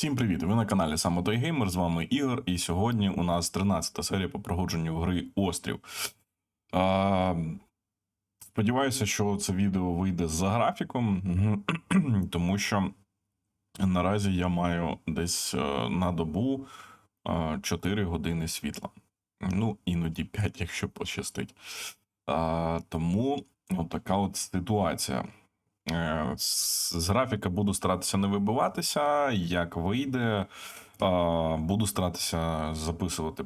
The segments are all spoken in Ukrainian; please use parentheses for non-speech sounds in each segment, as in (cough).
Всім привіт! Ви на каналі Саме Той Геймер. З вами Ігор, і сьогодні у нас 13 серія по проходженню гри Острів. А, сподіваюся, що це відео вийде за графіком, (clears throat) тому що наразі я маю десь е, на добу е, 4 години світла. Ну, іноді 5, якщо пощастить. А, тому от така от ситуація. Е, З графіка буду старатися не вибиватися, як вийде. Буду старатися записувати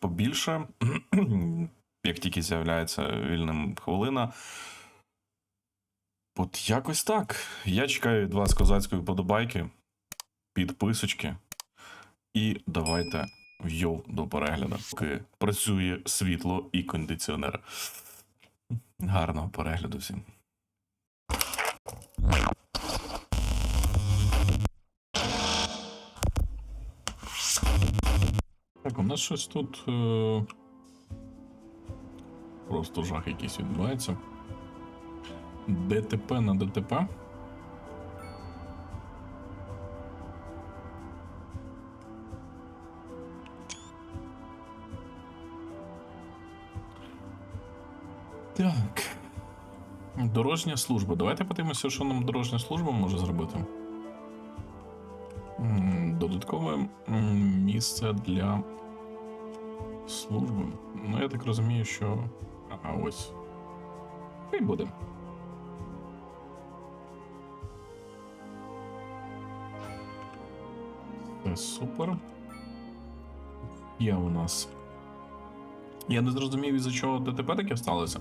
побільше, (clears throat) як тільки з'являється вільним хвилина. От якось так. Я чекаю від вас козацької подобайки, підписочки. І давайте йов до перегляду. Поки працює світло і кондиціонер. Гарного перегляду всім. Так, у нас щось тут. Е... Просто жах якийсь відбувається. ДТП на ДТП. Дорожня служба. Давайте подивимося, що нам дорожня служба може зробити. Додаткове місце для служби. Ну, я так розумію, що. Ага, ось. Хай буде. Це супер. Є у нас. Я не зрозумів, із-за чого ДТП таке сталося.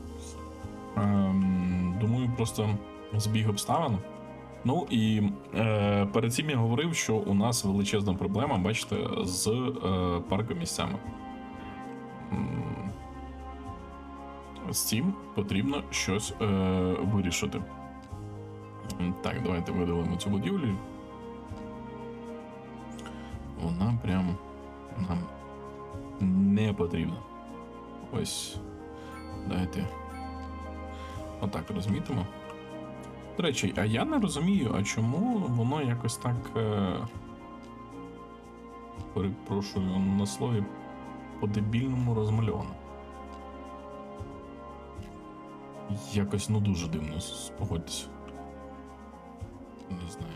Ем, думаю, просто збіг обставин. Ну і е, перед цим я говорив, що у нас величезна проблема, бачите, з е, паркомісцями. З цим потрібно щось е, вирішити. Так, давайте видалимо цю будівлю. Вона прям нам не потрібна. Ось. Давайте. Отак розмітимо. До речі, а я не розумію, а чому воно якось так. Е... Перепрошую на слові по-дебільному розмальовано. Якось ну дуже дивно, с- погодьтеся. Не знаю.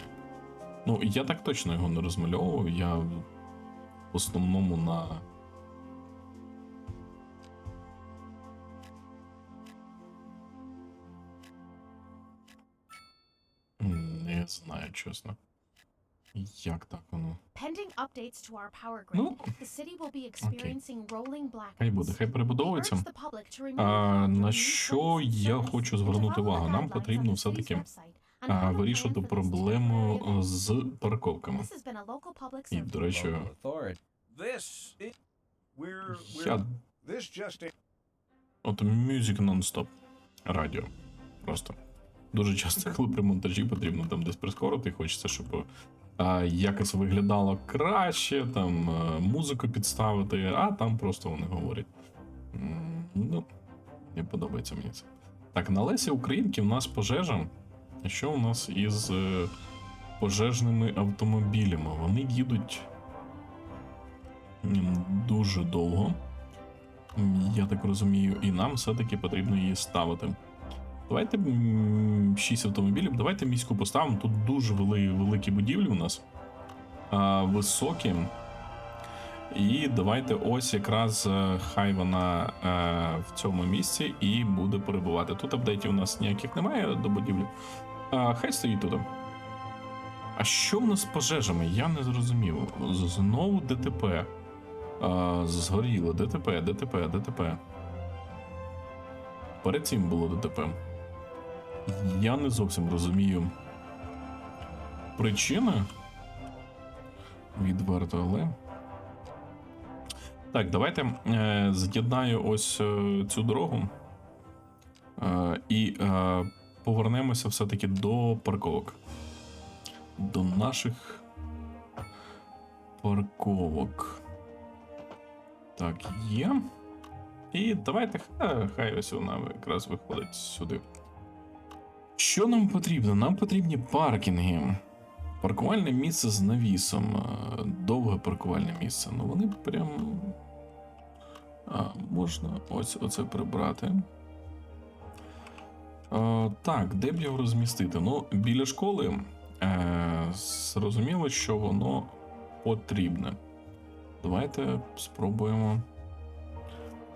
Ну, я так точно його не розмальовував, я в основному на. Знаю, чесно. Як так воно? Pending updates to our power grid, Ну, the city will be experiencing rolling хай blackouts. буде, хай перебудовується. А, на що я хочу звернути увагу? Нам потрібно все-таки, А, вирішити проблему з парковками. І, до речі, я. От Music Non-Stop радіо. Просто. Дуже часто, коли при монтажі потрібно там десь прискорити, хочеться, щоб а, якось виглядало краще, там а, музику підставити, а там просто вони говорять. Ну, не подобається мені це. Так, на Лесі Українки в нас пожежа. Що у нас із е, пожежними автомобілями? Вони їдуть дуже довго. Я так розумію, і нам все-таки потрібно її ставити. Давайте 6 автомобілів, давайте міську поставимо. Тут дуже вели, великі будівлі у нас. А, високі. І давайте ось якраз е, хай вона е, в цьому місці і буде перебувати. Тут апдейтів у нас ніяких немає до будівлі. А, хай стоїть тут. А що в нас з пожежами? Я не зрозумів. Знову ДТП. А, згоріло. ДТП, ДТП, ДТП. Перед цим було ДТП. Я не зовсім розумію причини. Відверто, але. Так, давайте е, з'єднаю ось е, цю дорогу. Е, і е, повернемося все-таки до парковок. До наших парковок. Так, є. І давайте хай, хай ось вона якраз виходить сюди. Що нам потрібно? Нам потрібні паркінги. Паркувальне місце з навісом. е, Довге паркувальне місце. Ну вони прям. А, можна ось оце прибрати. Е, так, де б його розмістити? Ну, біля школи е, зрозуміло, що воно потрібне. Давайте спробуємо.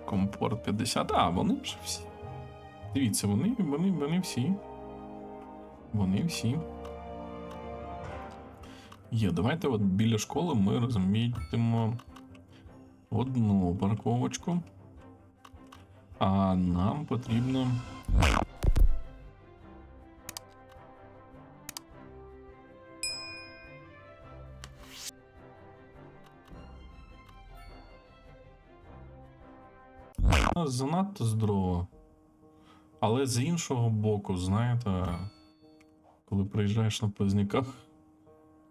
Комфорт 50. А, вони вже всі. Дивіться, вони, вони, вони всі. Вони всі. Є, давайте от біля школи ми розмітимо одну парковочку. А нам потрібно. Занадто здорово. Але з іншого боку, знаєте, коли приїжджаєш на Позняках,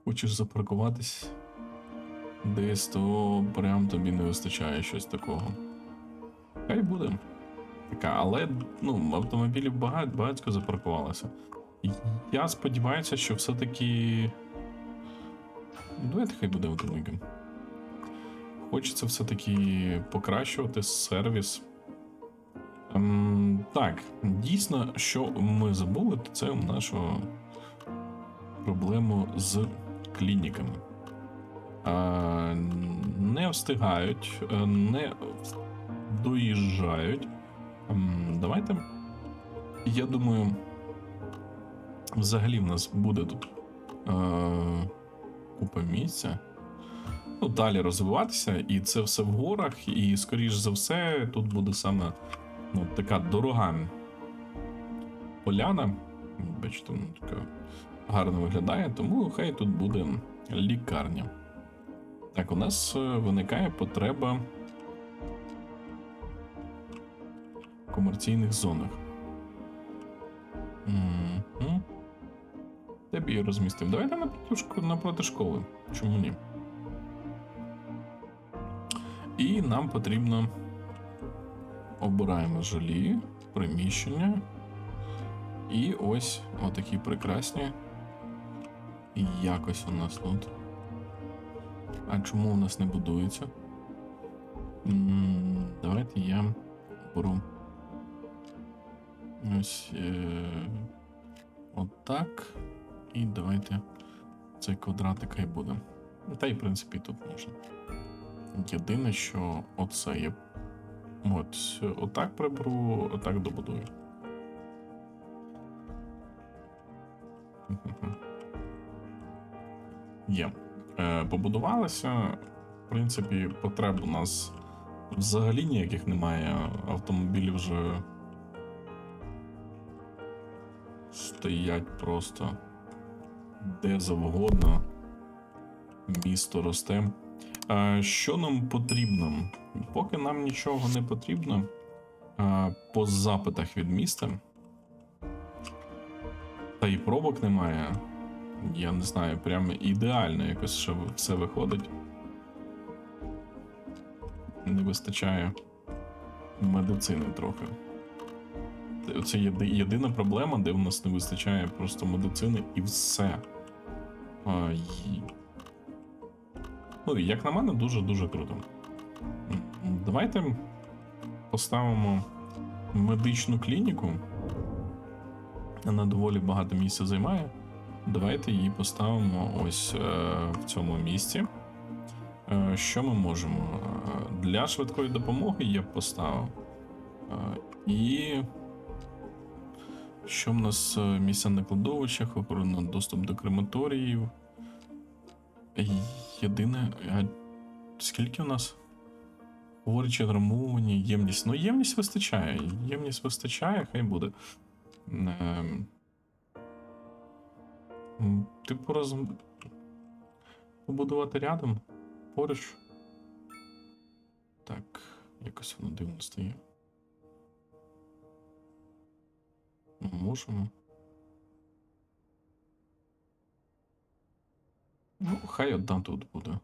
хочеш запаркуватись десь, то прям тобі не вистачає щось такого. Хай буде. Така, але ну, автомобілів багато, багатько запаркувалося. Я сподіваюся, що все-таки. Давайте хай буде автомобіль. Хочеться все-таки покращувати сервіс. Ем, так, дійсно, що ми забули, то це нашу проблему з клініками. Не встигають, е, не доїжджають. Давайте. Я думаю, взагалі в нас буде тут е, купа місця. Ну, далі розвиватися, і це все в горах, і, скоріш за все, тут буде саме ну, така дорога поляна. Бачите, вона така гарно виглядає, тому хай тут буде лікарня. Так, у нас е, виникає потреба в комерційних зонах. Мгм. Де її розмістив? Давайте напроти, шко- напроти школи. Чому ні? І нам потрібно обираємо жилі, приміщення. І ось отакі прекрасні. Якось у нас тут. А чому у нас не будується? М, Давайте я беру. Ось е- отак. І давайте цей квадратик хай буде. Та й в принципі тут можна. Єдине, що оце я От, отак приберу, отак добудую. Є. Е, побудувалося. В принципі, потреб у нас взагалі ніяких немає. Автомобілі вже стоять просто де завгодно. Місто росте. Е, Що нам потрібно? Поки нам нічого не потрібно е, по запитах від міста. Та і пробок немає. Я не знаю, прям ідеально якось ще все виходить. Не вистачає медицини трохи. Це єди- єдина проблема, де в нас не вистачає просто медицини і все. А, і... Ну, як на мене, дуже-дуже круто. Давайте поставимо медичну клініку. Вона доволі багато місця займає. Давайте її поставимо ось е, в цьому місці. Е, що ми можемо? Е, Для швидкої допомоги я б поставив. І. Що в нас місця на кладовищах, охорона доступ до крематоріїв. Єдине, а скільки у нас? Хворі чи травмовані, ємність. Ну, ємність вистачає. Ємність вистачає, хай буде. Ем, Типу роз... побудувати рядом поруч. Так, якось воно дивно стає. Можемо. Ну, хай одна тут буде.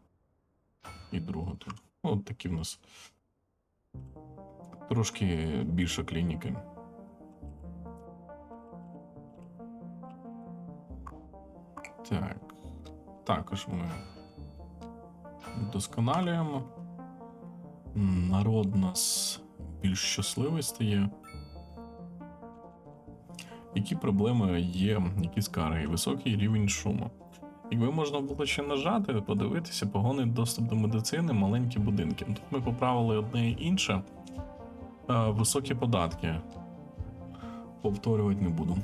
І друга тут. Ну, От такі в нас. Трошки більше клініки. Так. також ми вдосконалюємо. Народ у нас більш щасливий стає. Які проблеми є, які скарги? Високий рівень шуму. Якби можна було ще нажати, подивитися, погоний доступ до медицини, маленькі будинки. Тут ми поправили одне і інше. Е, Високі податки. Повторювати не буду.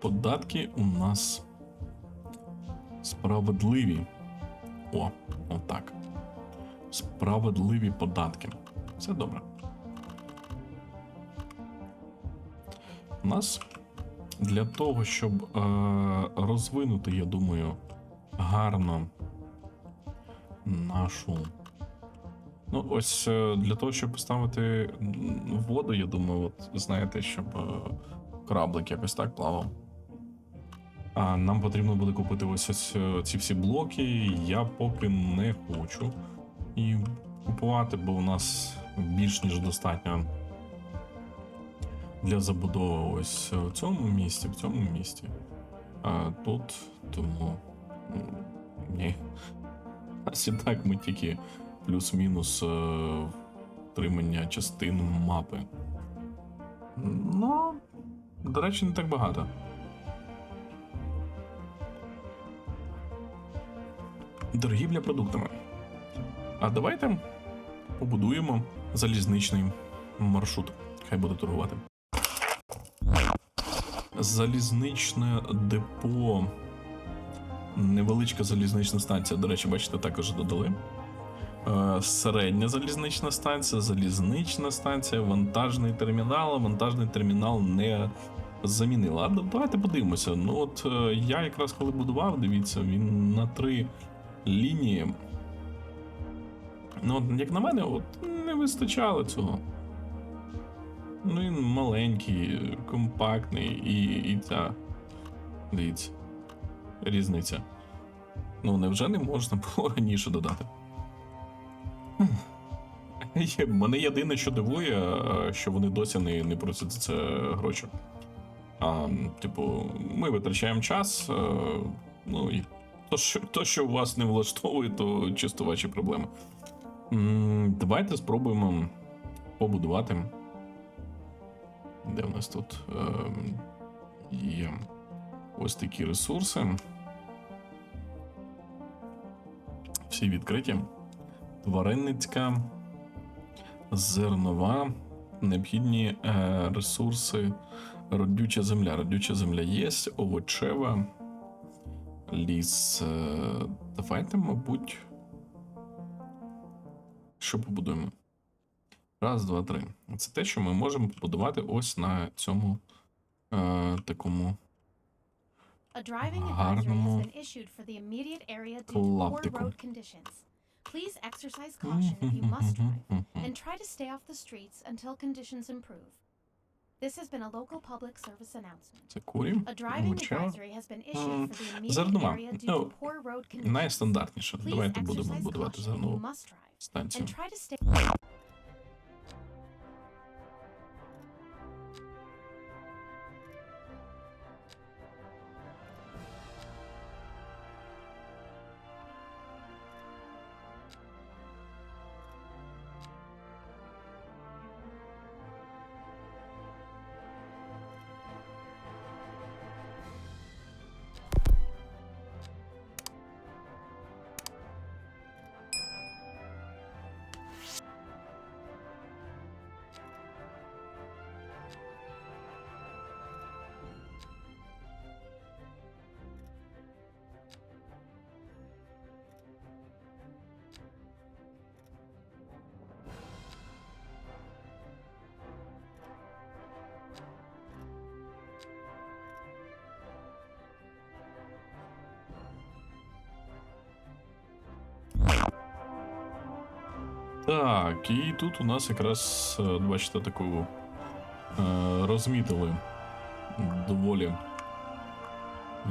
Податки у нас справедливі. О, отак. Справедливі податки. Все добре. У нас для того, щоб е, розвинути, я думаю, гарно нашу. Ну, ось е, для того, щоб поставити воду, я думаю, от знаєте, щоб е, кораблик якось так плавав. Нам потрібно буде купити ось, ось е, ці всі блоки. Я поки не хочу і купувати, бо у нас більш ніж достатньо для забудови ось в цьому місті, в цьому місті. А тут тому ні. (laughs) І так ми тільки плюс-мінус е, втримання частин мапи. Ну, до речі, не так багато. Торгівля продуктами. А давайте побудуємо залізничний маршрут. Хай буде торгувати. Залізничне депо. Невеличка залізнична станція. До речі, бачите, також додали. Е, Середня залізнична станція, залізнична станція, вантажний термінал. Вантажний термінал не замінила. А давайте подивимося. Ну от е, я якраз коли будував, дивіться, він на три лінії. Ну, як на мене, от не вистачало цього. Ну, він маленький, компактний і, і ця. Дивіться. Різниця. Ну, невже не можна було раніше додати? Мене єдине, що дивує, що вони досі не, не просять за це гроші. А, типу, ми витрачаємо час, ну і то що, то, що вас не влаштовує, то чисто ваші проблеми. Давайте спробуємо побудувати. Де в нас тут ем, є ось такі ресурси. Всі відкриті. Тваринницька, зернова, необхідні е, ресурси, родюча земля. Родюча земля є, овочева, ліс. Е, давайте, мабуть. Що побудуємо? Раз, два, три. Це те, що ми можемо побудувати ось на цьому е, такому A driving advisory Гарному has been issued for the immediate area due to poor клаптику. road conditions. Please exercise caution if you must drive, and try to stay off the streets until conditions improve. This has been a local public service announcement. Це курі. A driving овочева. advisory has been issued М, for the immediate зернова. area due Ну, to poor road conditions. Найстандартніше. Please Давайте будемо exercise будувати caution if you зернову must drive, станцію. Так, і тут у нас якраз, е, бачите, таку е, розмітили доволі,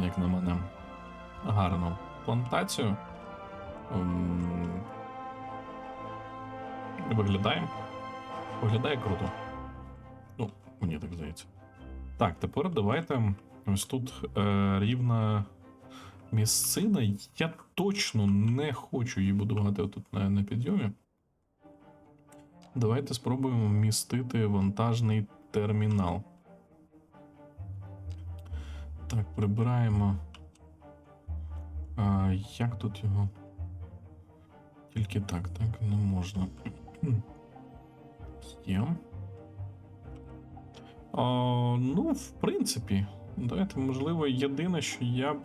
як на мене, гарну плантацію. Ем, Виглядає. Виглядає круто. Ну, мені так здається. Так, тепер давайте Ось тут е, рівна місцина. Я точно не хочу її будувати тут на, на підйомі. Давайте спробуємо вмістити вантажний термінал. Так, прибираємо. А, як тут його? Тільки так, так не можна. (clears throat) Є. А, ну, в принципі, давайте, можливо, єдине, що я б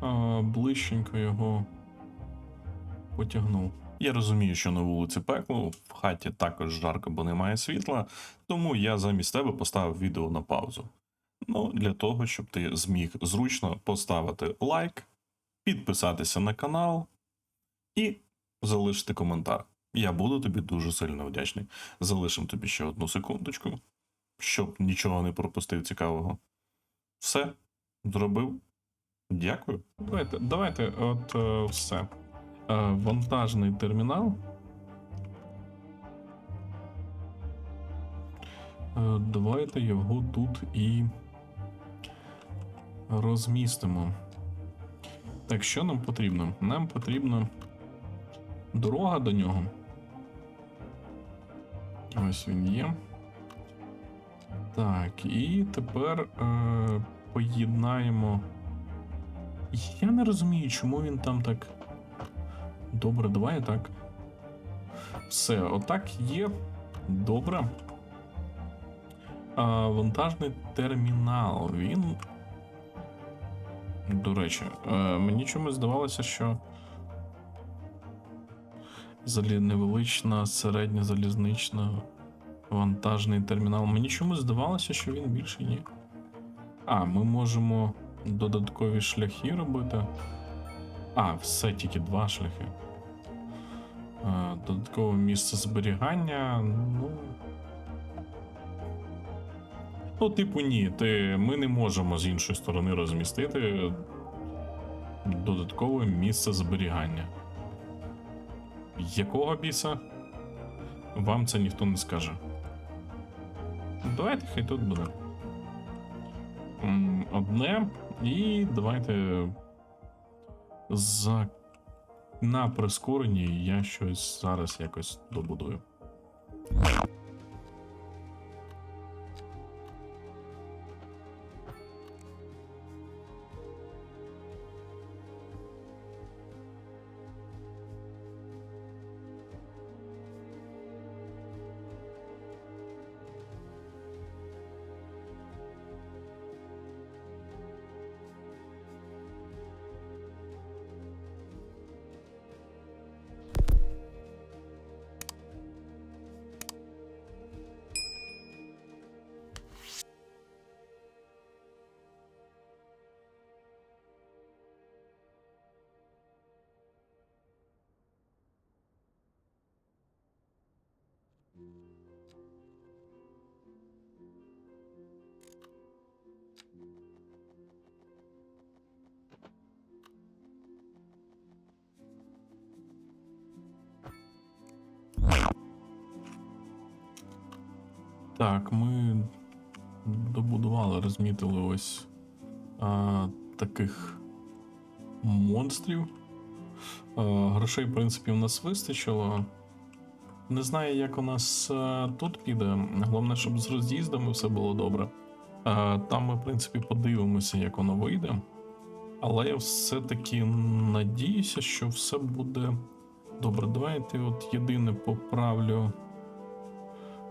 а, ближченько його потягнув. Я розумію, що на вулиці пекло, в хаті також жарко, бо немає світла, тому я замість тебе поставив відео на паузу. Ну, для того, щоб ти зміг зручно поставити лайк, підписатися на канал і залишити коментар. Я буду тобі дуже сильно вдячний. Залишимо тобі ще одну секундочку, щоб нічого не пропустив цікавого. Все, зробив. Дякую. Давайте, давайте, от е, все. Е, вантажний термінал. Е, давайте його тут і розмістимо. Так, що нам потрібно? Нам потрібна дорога до нього. Ось він є. Так, і тепер е, поєднаємо. Я не розумію, чому він там так. Добре, давай так. Все, отак є. Добре. А, вантажний термінал. Він. До речі, е, мені чомусь здавалося, що. Залі... Невелична середня залізнична вантажний термінал. Мені чомусь здавалося, що він більший, ні. А, ми можемо додаткові шляхи робити. А, все тільки два шляхи. Додаткове місце зберігання. Ну. Ну, типу, ні. Ти, ми не можемо з іншої сторони розмістити додаткове місце зберігання. Якого біса? Вам це ніхто не скаже. Давайте хай тут буде. Одне. І давайте за на прискоренні я щось зараз якось добудую. Так, ми добудували, розмітили ось а, таких монстрів. А, грошей, в принципі, у нас вистачило. Не знаю, як у нас а, тут піде. Головне, щоб з роз'їздами все було добре. А, там ми, в принципі, подивимося, як воно вийде. Але я все-таки надіюся, що все буде добре. Давайте от єдине поправлю.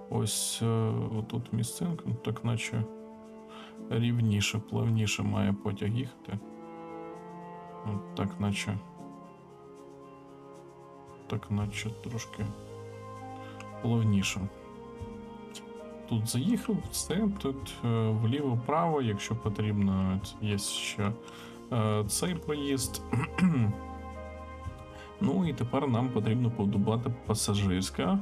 Ось е, отут місцинка, ну, так наче рівніше, плавніше має потяг їхати. От так наче. Так наче трошки плавніше. Тут заїхав, все, тут е, вліво-право, якщо потрібно, є ще е, цей проїзд. (clears throat) ну і тепер нам потрібно подобати пасажирська.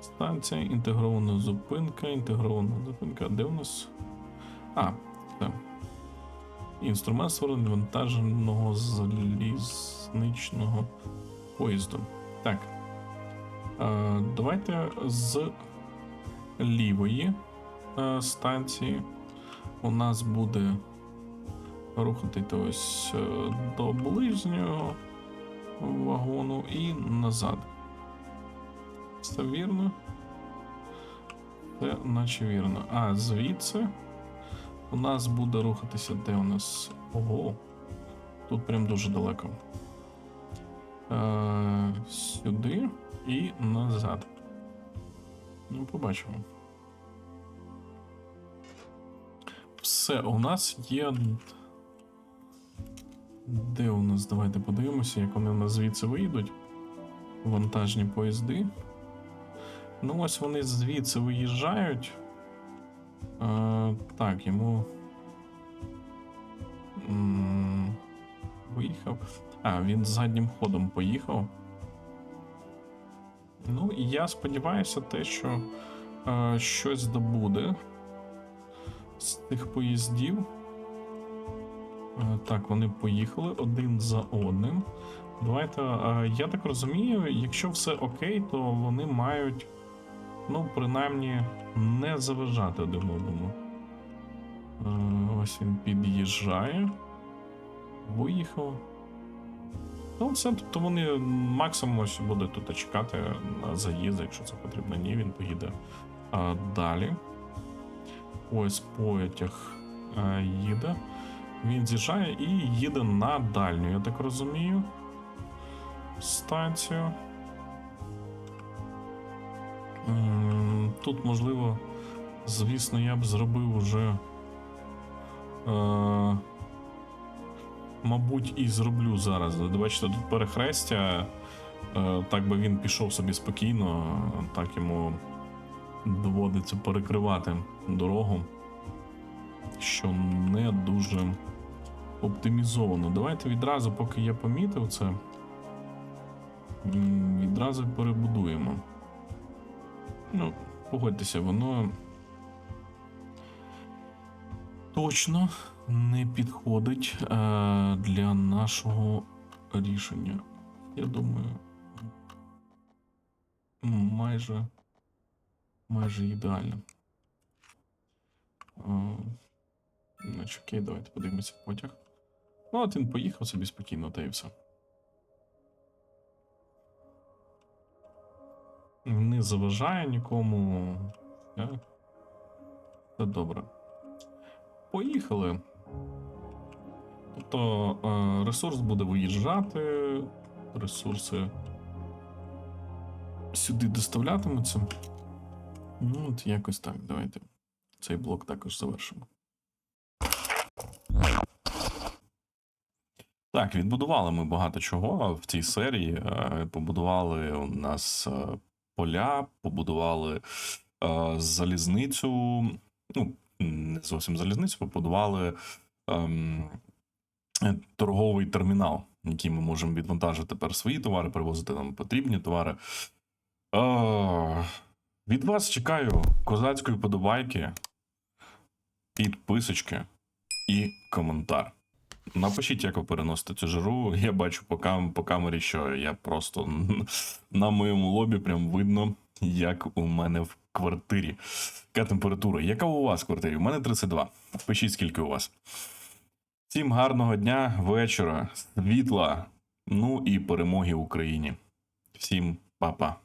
Станція, інтегрована зупинка, інтегрована зупинка. Де у нас? А, це. Інструмент створення вантаженого залізничного поїзду. Так. Е, давайте з лівої е, станції у нас буде рухати ось е, до ближнього вагону і назад. Все вірно. Це наче вірно. А звідси у нас буде рухатися, де у нас. Ого. Тут прям дуже далеко. Е, сюди і назад. Ну, побачимо. Все, у нас є. Де у нас? Давайте подивимося, як вони у нас звідси вийдуть. Вантажні поїзди. Ну, ось вони звідси виїжджають. Е, так, йому. Виїхав. А, він заднім ходом поїхав. Ну, і я сподіваюся, те, що е, щось добуде з тих поїздів. Е, так, вони поїхали один за одним. Давайте, е, я так розумію, якщо все окей, то вони мають, ну, принаймні, не заважати один одному. Е, ось він під'їжджає. Виїхав. Ну, все, тобто вони максимум ось будуть тут чекати на заїзд, якщо це потрібно. Ні, він поїде а, далі. Ось потяг а, їде. Він з'їжджає і їде на дальню, я так розумію. Станцію. Тут, можливо, звісно, я б зробив уже. Е, мабуть, і зроблю зараз. Бачите, тут перехрестя. Е, Так би він пішов собі спокійно, так йому доводиться перекривати дорогу, що не дуже оптимізовано. Давайте відразу, поки я помітив це, відразу перебудуємо. Ну, погодьтеся, воно точно не підходить е, для нашого рішення. Я думаю, майже, майже ідеально. Е, Значить, окей, давайте подивимося в потяг. Ну, от він поїхав собі спокійно, та і все. Не заважає нікому. Все добре. Поїхали. Тобто е, ресурс буде виїжджати, ресурси сюди доставлятимуться. Ну, от якось так. Давайте цей блок також завершимо. Так, відбудували ми багато чого в цій серії. Е, Побудували у нас е, поля, побудували е, залізницю. Ну, не зовсім залізницю, побудували е, торговий термінал, який ми можемо відвантажити тепер свої товари, привозити нам потрібні товари. Е, від вас чекаю козацької подобайки, підписочки і коментар. Напишіть, як ви переносите цю жару. (laughs) Я бачу по, кам- по камері, що я просто (laughs) на моєму лобі прям видно, як у мене в квартирі. Яка температура? Яка у вас в квартирі? У мене 32. Пишіть, скільки у вас. Всім гарного дня, вечора, світла, ну і перемоги Україні. Всім па-па.